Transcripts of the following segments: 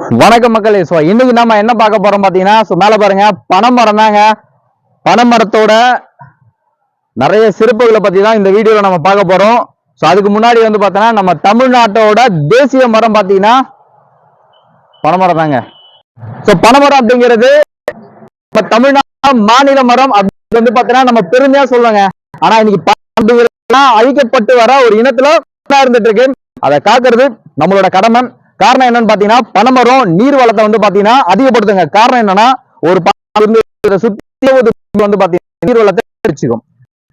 வணக்கம் மக்களே. ஸோ இன்னைக்கு நம்ம என்ன பார்க்க போறோம் பார்த்தீங்கன்னா ஸோ மேலே பாருங்க பனைமரம் தாங்க. பனைமரத்தோட நிறைய சிறப்புகளை பத்தி தான் இந்த வீடியோல நம்ம பார்க்க போறோம். ஸோ அதுக்கு முன்னாடி வந்து பார்த்தோன்னா நம்ம தமிழ்நாட்டோட தேசிய மரம் பார்த்தீங்கன்னா பனைமரம் தாங்க. ஸோ பனைமரம் அப்படிங்கிறது நம்ம தமிழ்நாடு மாநில மரம் அப்படி வந்து பார்த்தீங்கன்னா நம்ம பெருமையா சொல்லுவாங்க ஆனா இன்னைக்கு பனை அழிக்கப்பட்டு வர ஒரு இனத்துல இருந்துட்டு இருக்கு. அதை காக்குறது நம்மளோட கடமை. காரணம் என்னன்னு பாத்தீங்கன்னா பனைமரம் நீர் வளத்தை வந்து பாத்தீங்கன்னா அதிகப்படுத்துங்க. காரணம் என்னன்னா ஒரு சுத்தி வந்து பாத்தீங்கன்னா நீர் வளத்தை வச்சுக்கும்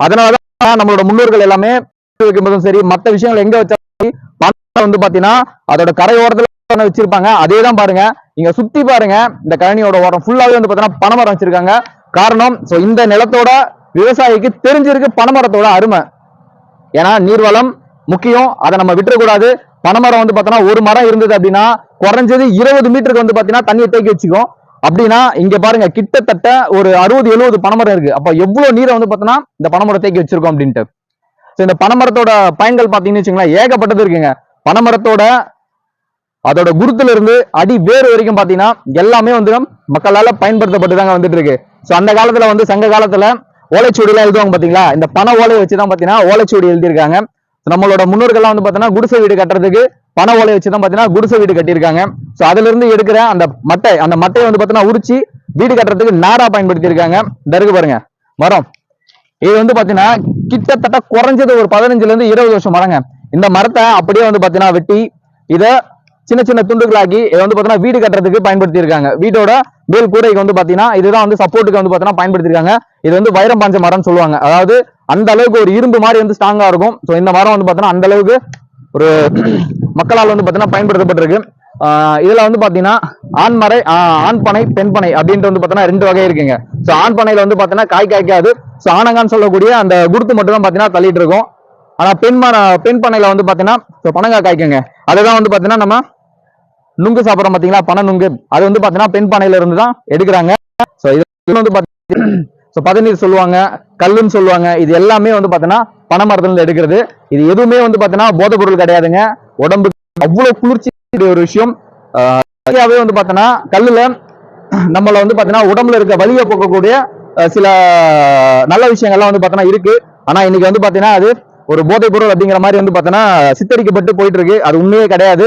அதனாலதான் நம்மளோட முன்னோர்கள் எல்லாமே வைக்கும்போதும் சரி மத்த விஷயங்கள் எங்க வச்சாலும் சரி வந்து பாத்தீங்கன்னா அதோட கரையோரத்துல வச்சிருப்பாங்க. அதே தான் பாருங்க. இங்க சுத்தி பாருங்க. இந்த கழனியோட ஓரம் ஃபுல்லாவே வந்து பாத்தீங்கன்னா பனைமரம் வச்சிருக்காங்க. காரணம் சோ இந்த நிலத்தோட விவசாயிக்கு தெரிஞ்சிருக்கு பனைமரத்தோட அருமை. ஏன்னா நீர்வளம் முக்கியம். அதை நம்ம விட்டுறக்கூடாது. பனைமரம் வந்து பார்த்தோன்னா ஒரு மரம் இருந்தது அப்படின்னா குறைஞ்சது இருபது மீட்டருக்கு வந்து பார்த்தீங்கன்னா தண்ணியை தேக்கி வச்சுக்கும். அப்படின்னா இங்க பாருங்க கிட்டத்தட்ட ஒரு அறுபது எழுபது பனைமரம் இருக்கு. அப்போ எவ்வளவு நீரை வந்து பார்த்தோன்னா இந்த பனைமரம் தேக்கி வச்சிருக்கோம் அப்படின்ட்டு. ஸோ இந்த பனைமரத்தோட பயன்கள் பார்த்தீங்கன்னு வச்சுங்களேன் ஏகப்பட்டது இருக்குங்க. பனைமரத்தோட அதோட குருத்துல இருந்து அடி வேறு வரைக்கும் பார்த்தீங்கன்னா எல்லாமே வந்து மக்களால் பயன்படுத்தப்பட்டு தாங்க வந்துட்டு இருக்கு ஸோ அந்த காலத்துல வந்து சங்க காலத்துல ஓலைச்சுவடிலாம் எழுதுவாங்க பார்த்தீங்களா இந்த பனை ஓலையை வச்சு தான் பார்த்தீங்கன்னா ஓலைச்சுவடி எழுதியிருக்காங்க. நம்மளோட முன்னோர்கள்லாம் வந்து பார்த்தீங்கன்னா குடிசை வீடு கட்டுறதுக்கு பண ஓலை வச்சு தான் பாத்தீங்கன்னா குடிசை வீடு கட்டியிருக்காங்க. ஸோ அதுல இருந்து எடுக்கிற அந்த மட்டை அந்த மட்டையை வந்து பார்த்தீங்கன்னா உரிச்சு வீடு கட்டுறதுக்கு நாரா பயன்படுத்தியிருக்காங்க. தருக்கு பாருங்க. மரம். இது வந்து பாத்தீங்கன்னா கிட்டத்தட்ட குறைஞ்சது ஒரு பதினஞ்சுல இருந்து இருபது வருஷம் மரங்க. இந்த மரத்தை அப்படியே வந்து பாத்தீங்கன்னா வெட்டி இதை சின்ன சின்ன துண்டுகளாக்கி இதை வந்து பார்த்தீங்கன்னா வீடு கட்டுறதுக்கு பயன்படுத்தியிருக்காங்க. வீட்டோட மேல் கூரைக்கு வந்து பார்த்தீங்கன்னா இதுதான் வந்து சப்போர்ட்டுக்கு வந்து பார்த்தீங்கன்னா பயன்படுத்தியிருக்காங்க. இது வந்து வைரம் பாஞ்ச மரம்னு சொல்லுவாங்க. அதாவது அந்த அளவுக்கு ஒரு இரும்பு மாதிரி வந்து ஸ்ட்ராங்கா இருக்கும். ஸோ இந்த மரம் வந்து பாத்தீங்கன்னா அந்த அளவுக்கு ஒரு மக்களால் வந்து பாத்தீங்கன்னா பயன்படுத்தப்பட்டிருக்கு. இதில் இதுல வந்து பாத்தீங்கன்னா ஆண்மறை ஆண்பனை பெண்பனை ஆண் பனை பெண் பனை அப்படின்ட்டு வந்து பாத்தீங்கன்னா ரெண்டு வகை இருக்குங்க. ஸோ ஆண்பனையில வந்து பாத்தீங்கன்னா காய் காய்க்காது. ஸோ ஆனங்கான்னு சொல்லக்கூடிய அந்த குருத்து மட்டும் தான் பாத்தீங்கன்னா தள்ளிட்டு இருக்கும். ஆனா பெண் மர பெண் பனையில வந்து பாத்தீங்கன்னா ஸோ பனங்காய் காய்க்குங்க. அதுதான் வந்து பாத்தீங்கன்னா நம்ம நுங்கு சாப்பிட்றோம் பாத்தீங்களா? பன நுங்கு அது வந்து பாத்தீங்கன்னா பெண் பனையில இருந்து தான் எடுக்கிறாங்க. ஸோ இது வந்து பார்த்தீங்கன்னா ஸோ பதநீர் சொல்லுவாங்க கல்லுன்னு சொல்லுவாங்க இது எல்லாமே வந்து பார்த்தீங்கன்னா பனை மரத்துல இருந்து எடுக்கிறது. இது எதுவுமே வந்து பார்த்தீங்கன்னா போதைப் பொருள் கிடையாதுங்க. உடம்புக்கு அவ்வளோ குளிர்ச்சி ஒரு விஷயம். ஆஹ் வந்து பார்த்தோன்னா கல்லில் நம்மளை வந்து பார்த்தீங்கன்னா உடம்புல இருக்க வலியை போக்கக்கூடிய சில நல்ல விஷயங்கள்லாம் வந்து பார்த்தோன்னா இருக்கு. ஆனால் இன்னைக்கு வந்து பார்த்தீங்கன்னா அது ஒரு போதைப் பொருள் அப்படிங்கிற மாதிரி வந்து பார்த்தோன்னா சித்தரிக்கப்பட்டு போயிட்டு இருக்கு அது உண்மையே கிடையாது.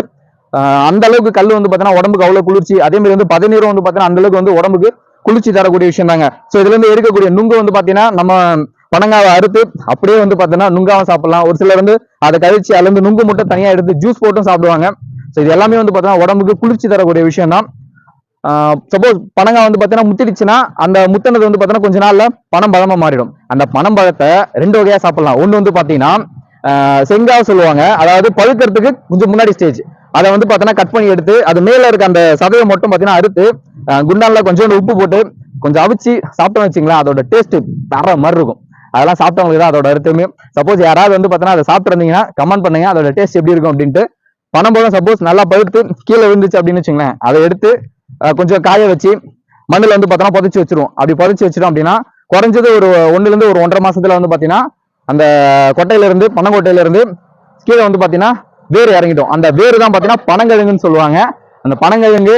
அந்த அளவுக்கு கல் வந்து பாத்தீங்கன்னா உடம்புக்கு அவ்வளோ குளிர்ச்சி. அதே மாதிரி வந்து பதநீரும் வந்து பார்த்தோன்னா அந்த அளவுக்கு வந்து உடம்புக்கு குளிர்ச்சி தரக்கூடிய விஷயம் தாங்க ஸோ இதுல இருந்து எடுக்கக்கூடிய நுங்கு வந்து பாத்தீங்கன்னா நம்ம பனங்காவை அறுத்து அப்படியே வந்து பாத்தீங்கன்னா நுங்காவை சாப்பிடலாம். ஒரு சிலர் வந்து அதை கழிச்சு அதுல இருந்து நுங்கு மட்டும் தனியா எடுத்து ஜூஸ் போட்டும் சாப்பிடுவாங்க. ஸோ இது எல்லாமே வந்து பாத்தீங்கன்னா உடம்புக்கு குளிர்ச்சி தரக்கூடிய விஷயம் தான் சப்போஸ் பனங்காய் வந்து பாத்தீங்கன்னா முத்திடுச்சுன்னா அந்த முத்தினது வந்து பாத்தீங்கன்னா கொஞ்ச நாள்ல பனம் பழமா மாறிடும். அந்த பனம் பழத்தை ரெண்டு வகையா சாப்பிடலாம். ஒண்ணு வந்து பாத்தீங்கன்னா செங்காவை செங்காய் சொல்லுவாங்க. அதாவது பழுக்கிறதுக்கு கொஞ்சம் முன்னாடி ஸ்டேஜ் அதை வந்து பாத்தீங்கன்னா கட் பண்ணி எடுத்து அது மேல இருக்க அந்த சதையை மட்டும் பாத்தீங்கன்னா அறுத்து குண்டான்ல கொஞ்சோண்டு உப்பு போட்டு கொஞ்சம் அவிச்சு சாப்பிட்டோம்னு வச்சிங்களேன் அதோட டேஸ்ட் வேற மாதிரி இருக்கும். அதெல்லாம் சாப்பிட்டவங்களுக்கு தான் அதோட அர்த்தமே. சப்போஸ் யாராவது வந்து பார்த்தீங்கன்னா அதை சாப்பிட்டுருந்தீங்கன்னா கமெண்ட் பண்ணுங்க அதோட டேஸ்ட் எப்படி இருக்கும் அப்படின்ட்டு. பனம்பழம் சப்போஸ் நல்லா பழுத்து கீழே விழுந்துச்சு அப்படின்னு வச்சுங்களேன் அதை எடுத்து கொஞ்சம் காய வச்சு மண்ணில் வந்து பார்த்தோன்னா புதைச்சி வச்சிருவோம் அப்படி புதைச்சி வச்சிடும் அப்படின்னா குறைஞ்சது ஒரு ஒன்றுலேருந்து ஒரு ஒன்றரை மாசத்துல வந்து பார்த்தீங்கன்னா அந்த கொட்டையிலேருந்து பனங்கொட்டையிலேருந்து கீழே வந்து பார்த்தீங்கன்னா வேர் இறங்கிட்டோம் அந்த வேர் தான் பார்த்தீங்கன்னா பனங்கிழங்குன்னு சொல்லுவாங்க. அந்த பனங்கிழங்கு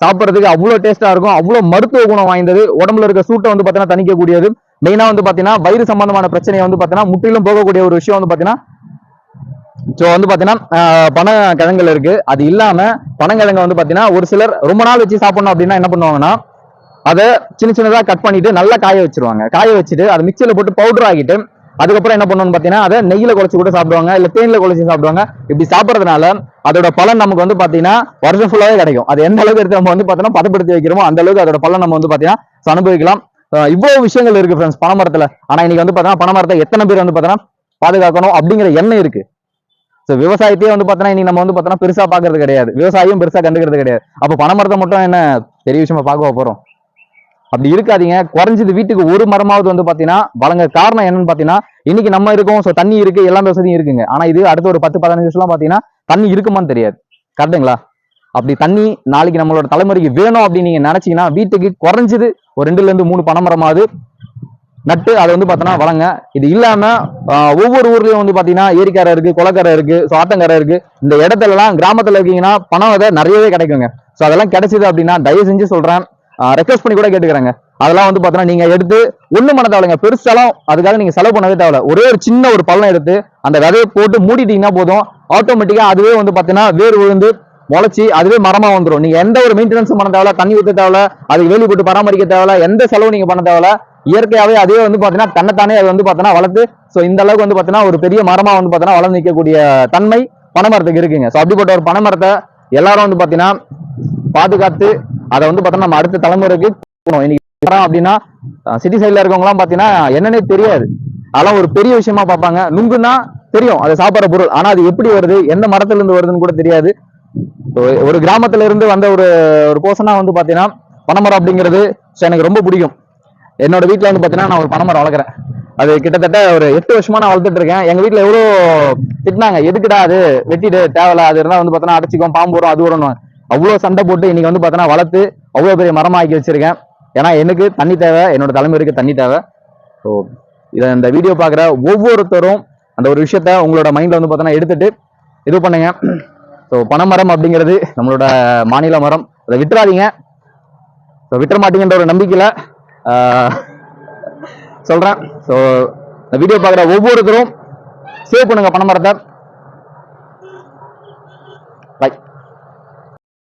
சாப்பிட்றதுக்கு அவ்வளோ டேஸ்ட்டாக இருக்கும் அவ்வளோ மருத்துவ குணம் வாய்ந்தது. உடம்புல இருக்க சூட்டை வந்து பார்த்தீங்கன்னா தணிக்கக்கூடியது. மெயினாக வந்து பார்த்தீங்கன்னா வயிறு சம்பந்தமான பிரச்சனையை வந்து பார்த்தீங்கன்னா முற்றிலும் போகக்கூடிய ஒரு விஷயம் வந்து பார்த்தீங்கன்னா ஸோ வந்து பார்த்தீங்கன்னா ஆஹ், பனங்கிழங்குல இருக்கு. அது இல்லாமல் பனங்கிழங்கு வந்து பார்த்தீங்கன்னா ஒரு சிலர் ரொம்ப நாள் வச்சு சாப்பிடணும் அப்படின்னா என்ன பண்ணுவாங்கன்னா அதை சின்ன சின்னதாக கட் பண்ணிட்டு நல்லா காய வச்சிருவாங்க. காய வச்சுட்டு அதை மிக்சியில் போட்டு பவுடர் ஆகிட்டு அதுக்கப்புறம் என்ன பண்ணுவோம்னு பார்த்தீங்கன்னா அதை நெய்யில் குழச்சு கூட சாப்பிடுவாங்க இல்லை தேனில் குழச்சு சாப்பிடுவாங்க. இப்படி சாப்பிட்றதுனால அதோட பலன் நமக்கு வந்து பார்த்தீங்கன்னா வருஷம் ஃபுல்லாகவே கிடைக்கும். அது எந்த அளவுக்கு எடுத்து நம்ம வந்து பார்த்தோம்னா பதப்படுத்தி வைக்கிறோமோ அந்த அளவுக்கு அதோட பலன் நம்ம வந்து பார்த்தீங்கன்னா அனுபவிக்கலாம். இவ்வளோ இவ்வளவு விஷயங்கள் இருக்கு ஃப்ரெண்ட்ஸ் பனைமரத்துல. ஆனா இன்னைக்கு வந்து பார்த்தீங்கன்னா பனைமரத்தை எத்தனை பேர் வந்து பார்த்தீங்கன்னா பாதுகாக்கணும் அப்படிங்கிற எண்ணம் இருக்கு. ஸோ விவசாயத்தையே வந்து பார்த்தோன்னா இன்னைக்கு நம்ம வந்து பார்த்தோன்னா பெருசா பார்க்கறது கிடையாது. விவசாயியும் பெருசா கண்டுக்கிறது கிடையாது. அப்போ பனைமரத்தை மட்டும் என்ன பெரிய விஷயமா பார்க்க போகிறோம் அப்படி இருக்காதீங்க. குறைஞ்சது வீட்டுக்கு ஒரு மரமாவது வந்து பார்த்தீங்கன்னா வழங்க காரணம் என்னன்னு பார்த்தீங்கன்னா இன்னைக்கு நம்ம இருக்கோம் ஸோ தண்ணி இருக்கு எல்லா வசதியும் இருக்குங்க. ஆனால் இது அடுத்த ஒரு பத்து பதினஞ்சு வருஷம்லாம் பார்த்தீங்கன்னா தண்ணி இருக்குமான்னு தெரியாது. கரெக்டுங்களா அப்படி தண்ணி நாளைக்கு நம்மளோட தலைமுறைக்கு வேணும் அப்படின்னு நீங்க நினைச்சீங்கன்னா வீட்டுக்கு குறைஞ்சது ஒரு ரெண்டுல இருந்து மூணு பனைமரமாவது நட்டு அதை வந்து பார்த்தோன்னா வளங்க இது இல்லாம ஒவ்வொரு ஊர்லயும் வந்து பாத்தீங்கன்னா ஏரிக்கரை இருக்கு குளக்கரை இருக்கு ஸோ ஆத்தங்கரை இருக்கு. இந்த இடத்துலலாம் கிராமத்தில் கிராமத்துல இருக்கீங்கன்னா பணம் விதை நிறையவே கிடைக்குங்க. ஸோ அதெல்லாம் கிடைச்சது அப்படின்னா தயவு செஞ்சு சொல்றேன் ரெக்வஸ்ட் பண்ணி கூட கேட்டுக்கிறேங்க. அதெல்லாம் வந்து பார்த்தீங்கன்னா நீங்க எடுத்து ஒன்றும் பண்ண தேவையில்லைங்க. பெருசாலாம் அதுக்காக நீங்க செலவு பண்ணவே தேவையில்ல. ஒரே ஒரு சின்ன ஒரு பள்ளம் எடுத்து அந்த விதையை போட்டு மூடிட்டீங்கன்னா போதும். ஆட்டோமேட்டிக்கா அதுவே வந்து பார்த்தீங்கன்னா வேர் விழுந்து முளைச்சி அதுவே மரமா வந்துடும் நீங்க எந்த ஒரு மெயின்டெனன்ஸும் பண்ண தேவையில்ல தண்ணி ஊற்ற தேவையில்ல அதுக்கு வேலி போட்டு பராமரிக்க தேவையில்ல எந்த செலவு நீங்க பண்ண தேவையில்ல. இயற்கையாவே அதே வந்து பாத்தீங்கன்னா தன்னைத்தானே அது வந்து பாத்தீங்கன்னா வளர்த்து ஸோ இந்த அளவுக்கு வந்து பாத்தீங்கன்னா ஒரு பெரிய மரமா வந்து பாத்தீங்கன்னா வளர்ந்து நிற்கக்கூடிய தன்மை பனைமரத்துக்கு இருக்குங்க. ஸோ அப்படிப்பட்ட ஒரு பனைமரத்தை எல்லாரும் வந்து பாத்தீங்கன்னா பாதுகாத்து அதை வந்து பார்த்தோம்னா நம்ம அடுத்த தலைமுறைக்கு இன்னைக்கு அப்படின்னா சிட்டி சைட்ல இருக்கவங்க பார்த்தீங்கன்னா பாத்தீங்கன்னா என்னன்னே தெரியாது. அதெல்லாம் ஒரு பெரிய விஷயமா பார்ப்பாங்க. நுங்குன்னா தெரியும் அது சாப்பிட்ற பொருள். ஆனா அது எப்படி வருது எந்த மரத்துல இருந்து வருதுன்னு கூட தெரியாது. ஒரு கிராமத்துல இருந்து வந்த ஒரு ஒரு போசனா வந்து பாத்தீங்கன்னா பனைமரம் அப்படிங்கிறது எனக்கு ரொம்ப பிடிக்கும். என்னோட வீட்டில் வந்து பார்த்தீங்கன்னா நான் ஒரு பனைமரம் வளர்க்குறேன். அது கிட்டத்தட்ட ஒரு எட்டு வருஷமா நான் வளர்த்துட்டு இருக்கேன். எங்க வீட்டில் எவ்வளோ திட்டினாங்க எதுக்குடா அது? வெட்டிடு தேவையில்ல. அது இருந்தால் வந்து பாத்தீங்கன்னா அடைச்சிக்கும் பாம்பு வரும் அது வரும்னு. அவ்வளோ சண்டை போட்டு இன்னைக்கு வந்து பார்த்தோன்னா வளர்த்து அவ்வளோ பெரிய மரமாக ஆக்கி வச்சிருக்கேன். ஏன்னா எனக்கு தண்ணி தேவை என்னோட தலைமுறைக்கு தண்ணி தேவை. ஸோ இதை இந்த வீடியோ பார்க்குற ஒவ்வொருத்தரும் அந்த ஒரு விஷயத்த உங்களோட மைண்டில் வந்து பார்த்தோன்னா எடுத்துட்டு இது பண்ணுங்க. ஸோ பனைமரம் அப்படிங்கிறது நம்மளோட மாநில மரம். அதை விட்டுறாதீங்க. ஸோ விட்டுற மாட்டீங்கன்ற ஒரு நம்பிக்கையில் சொல்கிறேன் ஸோ இந்த வீடியோ பார்க்குற ஒவ்வொருத்தரும் சேவ் பண்ணுங்கள் பனைமரத்தை.